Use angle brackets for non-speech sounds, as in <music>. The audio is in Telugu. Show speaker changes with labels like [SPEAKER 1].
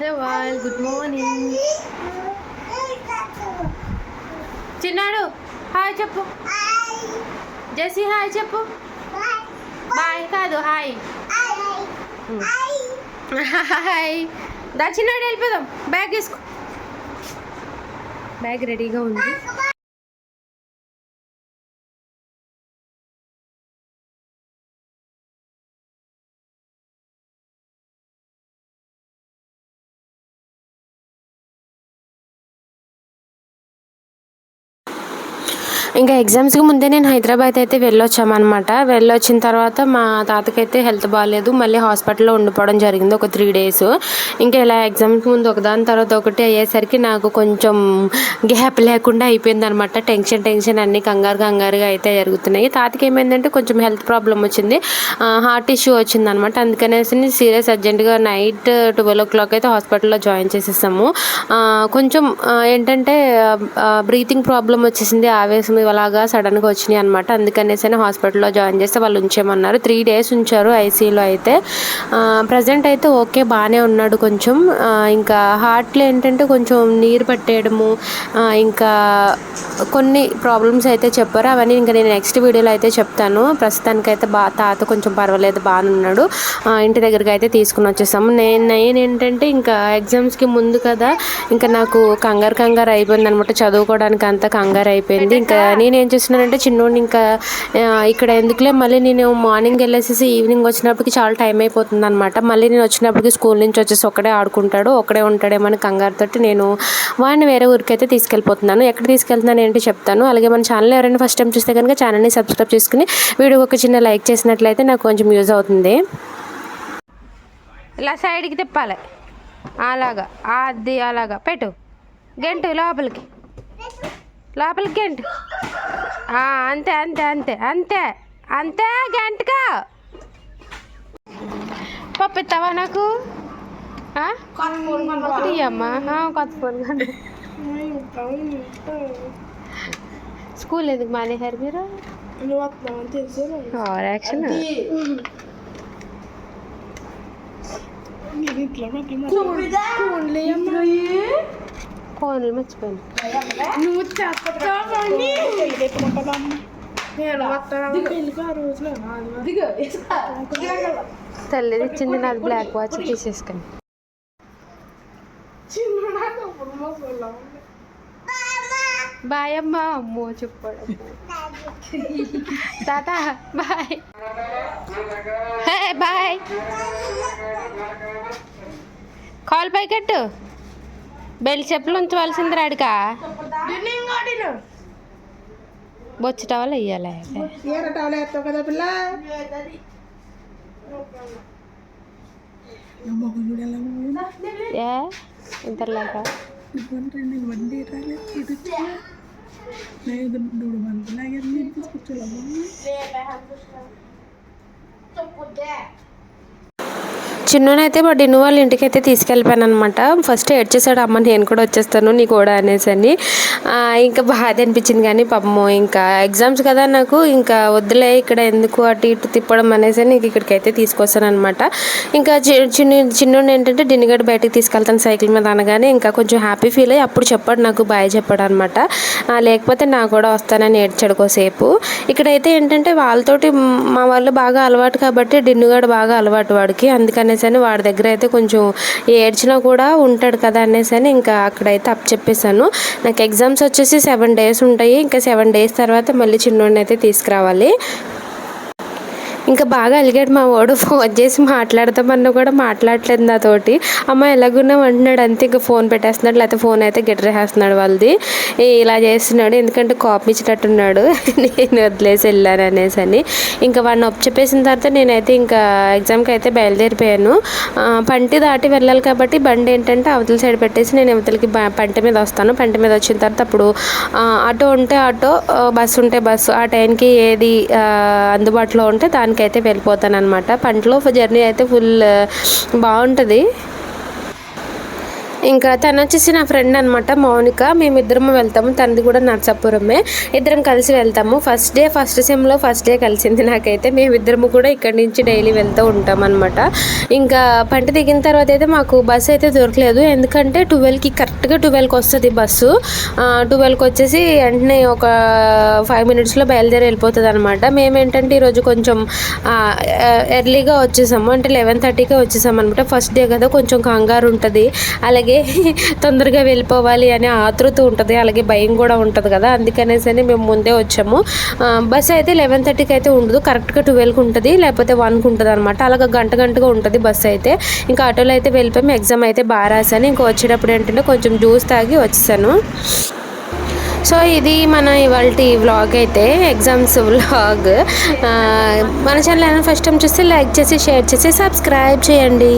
[SPEAKER 1] హలో వాల్ గుడ్ మార్నింగ్ చిన్నాడు హాయ్ చెప్పు. జెసి హాయ్ చెప్పు. బాయ్ కాదు హాయ్ హాయ్ hmm. దా చిన్నాడు వెళ్ళిపోదాం. బ్యాగ్ తీసుకో. బ్యాగ్ రెడీగా ఉంది. ఇంకా ఎగ్జామ్స్కి ముందే నేను హైదరాబాద్ అయితే వెళ్ళొచ్చామన్నమాట. వెళ్ళొచ్చిన తర్వాత మా తాతకైతే హెల్త్ బాగాలేదు మళ్ళీ హాస్పిటల్లో ఉండిపోవడం జరిగింది ఒక త్రీ డేస్. ఇంకా ఇలా ఎగ్జామ్స్ ముందు ఒకదాని తర్వాత ఒకటి అయ్యేసరికి నాకు కొంచెం గ్యాప్ లేకుండా అయిపోయింది అనమాట టెన్షన్ టెన్షన్ అన్ని కంగారు కంగారుగా అయితే జరుగుతున్నాయి. తాతకి ఏమైందంటే కొంచెం హెల్త్ ప్రాబ్లం వచ్చింది. హార్ట్ ఇష్యూ వచ్చింది అనమాట అందుకనేసి సీరియస్ అర్జెంటుగా నైట్ ట్వెల్వ్ ఓ క్లాక్ అయితే హాస్పిటల్లో జాయిన్ చేసేసాము. కొంచెం ఏంటంటే బ్రీతింగ్ ప్రాబ్లం వచ్చేసింది ఆవేశం అలాగా సడన్గా వచ్చినాయి అనమాట అందుకనేసి హాస్పిటల్లో జాయిన్ చేస్తే వాళ్ళు ఉంచేమన్నారు త్రీ డేస్ ఉంచారు ఐసీయూలో అయితే. ప్రజెంట్ అయితే ఓకే బాగానే ఉన్నాడు కొంచెం. ఇంకా హార్ట్లో ఏంటంటే కొంచెం నీరు పట్టేయడము ఇంకా కొన్ని ప్రాబ్లమ్స్ అయితే చెప్పారు. అవన్నీ ఇంకా నేను నెక్స్ట్ వీడియోలో అయితే చెప్తాను. ప్రస్తుతానికైతే బా తాత కొంచెం పర్వాలేదు బాగానే ఉన్నాడు. ఇంటి దగ్గరికి అయితే తీసుకుని వచ్చేసాము. నేను నేను ఏంటంటే ఇంకా ఎగ్జామ్స్కి ముందు కదా ఇంకా నాకు కంగారు కంగారు అయిపోయింది అనమాట చదువుకోవడానికి అంతా కంగారు అయిపోయింది. ఇంకా నేను ఏం చేస్తున్నానంటే చిన్నోడిని ఇంకా ఇక్కడ ఎందుకులే మళ్ళీ నేను మార్నింగ్ వెళ్ళేసేసి ఈవినింగ్ వచ్చినప్పటికి చాలా టైం అయిపోతుంది అనమాట మళ్ళీ నేను వచ్చినప్పటికి స్కూల్ నుంచి వచ్చేసి ఒక్కడే ఆడుకుంటాడు ఒకడే ఉంటాడేమని కంగారు కంగారుతోటి నేను వాడిని వేరే ఊరికి అయితే తీసుకెళ్ళిపోతున్నాను. ఎక్కడ తీసుకెళ్తున్నాను ఏంటి చెప్తాను. అలాగే మన ఛానల్ ఎవరైనా ఫస్ట్ టైం చూస్తే కనుక ఛానల్ని సబ్స్క్రైబ్ చేసుకుని వీడియోకి ఒక చిన్న లైక్ చేసినట్లయితే నాకు కొంచెం యూజ్ అవుతుంది. ఇలా సైడ్కి తిప్పాలి. అలాగా అది అలాగా. పెట్టు. గంటు లోపలికి. లోపలికి గెంటు. ఆ, అంతే అంతే అంతే అంతే అంతే గంటగా పంపిస్తావా నాకు? అమ్మా కొత్త ఫోన్. స్కూల్ ఎందుకు మానేశారు మీరు? యాక్షన్.
[SPEAKER 2] ఇట్లా ఫోన్లే
[SPEAKER 1] ఫోన్లు మర్చిపోయాను
[SPEAKER 2] నువ్వు చేస్తావని నేను వస్తాను పెళ్ళికి ఆ రోజులో
[SPEAKER 1] తల్లిది ఇచ్చింది నాది బ్లాక్ వాచ్ తీసేసుకుని బాయ్ అమ్మా అమ్మో చెప్పాడు తాత బాయ్ హే బాయ్ కాల్ పై కట్టు బెల్ చెప్పులు ఉంచవలసింది రాడికా. బొచ్చు టవల్
[SPEAKER 2] వేస్తావు కదా పిల్ల?
[SPEAKER 1] ఏ?
[SPEAKER 2] నేను
[SPEAKER 1] చిన్ననైతే మా డిన్ను వాళ్ళ ఇంటికి అయితే తీసుకెళ్ళిపోయాను అనమాట ఫస్ట్ ఏడ్చేసాడు అమ్మ నేను కూడా వచ్చేస్తాను నీ కూడా అనేసి అని. ఇంకా బాధ అనిపించింది కానీ పాపము ఇంకా ఎగ్జామ్స్ కదా నాకు ఇంకా వద్దులే ఇక్కడ ఎందుకు అటు ఇటు తిప్పడం అనేసి నీకు ఇంక ఇక్కడికి అయితే తీసుకొస్తాను అనమాట ఇంకా చి- చిన్న చిన్నోడు ఏంటంటే డిన్నుగడ్డ బయటకు తీసుకెళ్తాను సైకిల్ మీద అనగానే ఇంకా కొంచెం హ్యాపీ ఫీల్ అయ్యి అప్పుడు చెప్పాడు నాకు బాయ్ చెప్పాడు అనమాట లేకపోతే నా కూడా వస్తానని ఏడ్చాడు కోసేపు ఇక్కడైతే ఏంటంటే వాళ్ళతోటి మా వాళ్ళు బాగా అలవాటు కాబట్టి డిన్నుగాడు బాగా అలవాటు వాడికి. అందుకనేసి అని వాడి దగ్గర అయితే కొంచెం ఏడ్చినా కూడా ఉంటాడు కదా అనేసి అని ఇంకా అక్కడైతే అప్ చెప్పేశాను. నాకు ఎగ్జామ్స్ వచ్చేసి సెవెన్ డేస్ ఉంటాయి. ఇంకా సెవెన్ డేస్ తర్వాత మళ్ళీ చిన్నోడిని అయితే తీసుకురావాలి. ఇంకా బాగా అలిగాడు మా వాడు. ఫోన్ చేసి మాట్లాడతామన్నా కూడా మాట్లాడలేదు నాతోటి. అమ్మ ఎలాగున్నావు అంటున్నాడు. అంతే ఇంకా ఫోన్ పెట్టేస్తున్నాడు. లేకపోతే ఫోన్ అయితే గిట్టరేస్తున్నాడు వాళ్ళది. ఇలా చేస్తున్నాడు. ఎందుకంటే కాపీ ఇచ్చినట్టున్నాడు. <laughs> నేను వదిలేసి వెళ్ళాను అనేసి అని. ఇంకా వాడిని ఒప్పు చెప్పేసిన తర్వాత నేనైతే ఇంకా ఎగ్జామ్కి అయితే బయలుదేరిపోయాను. పంటి దాటి వెళ్ళాలి కాబట్టి బండి ఏంటంటే అవతల సైడ్ పెట్టేసి నేను అవతలకి పంట మీద వస్తాను. పంట మీద వచ్చిన తర్వాత అప్పుడు ఆటో ఉంటే ఆటో బస్సు ఉంటే బస్సు. ఆ టైంకి ఏది అందుబాటులో ఉంటే దానికి అయితే వెళ్ళిపోతాను అనమాట పంటలో జర్నీ అయితే ఫుల్ బాగుంటుంది. ఇంకా తను వచ్చేసి నా ఫ్రెండ్ అనమాట మౌనిక. మేమిద్దరము వెళ్తాము తనది కూడా నర్సాపురమే. ఇద్దరం కలిసి వెళ్తాము. ఫస్ట్ డే ఫస్ట్ సెమ్లో ఫస్ట్ డే కలిసింది నాకైతే. మేమిద్దరము కూడా ఇక్కడి నుంచి డైలీ వెళ్తూ ఉంటాం అనమాట ఇంకా పంట దిగిన తర్వాత అయితే మాకు బస్సు అయితే దొరకలేదు. ఎందుకంటే ట్వెల్వ్కి కరెక్ట్గా ట్వెల్వ్కి వస్తుంది బస్సు ట్వెల్వ్కి వచ్చేసి వెంటనే ఒక ఫైవ్ మినిట్స్లో బయలుదేరి వెళ్ళిపోతుంది అనమాట మేమేంటంటే ఈరోజు కొంచెం ఎర్లీగా వచ్చేసాము. అంటే లెవెన్ థర్టీకే వచ్చేసాము అనమాట ఫస్ట్ డే కదా కొంచెం కంగారు ఉంటుంది. అలాగే తొందరగా వెళ్ళిపోవాలి అనే ఆతృత ఉంటుంది అలాగే భయం కూడా ఉంటుంది కదా. అందుకనేసి అని మేము ముందే వచ్చాము. బస్ అయితే లెవెన్ థర్టీకి అయితే ఉండదు. కరెక్ట్గా ట్వెల్వ్కి ఉంటుంది లేకపోతే వన్కి ఉంటుంది అనమాట అలాగ గంట గంటగా ఉంటుంది బస్ అయితే. ఇంకా ఆటోలో అయితే వెళ్ళిపోయాము ఎగ్జామ్ అయితే బాగా రాశాను. ఇంకా వచ్చేటప్పుడు ఏంటంటే కొంచెం జ్యూస్ తాగి వచ్చేసాను. సో ఇది మన ఇవాళ వ్లాగ్ అయితే ఎగ్జామ్స్ వ్లాగ్ మన ఛానల్ ఫస్ట్ టైం చూస్తే లైక్ చేసి షేర్ చేసి సబ్స్క్రైబ్ చేయండి.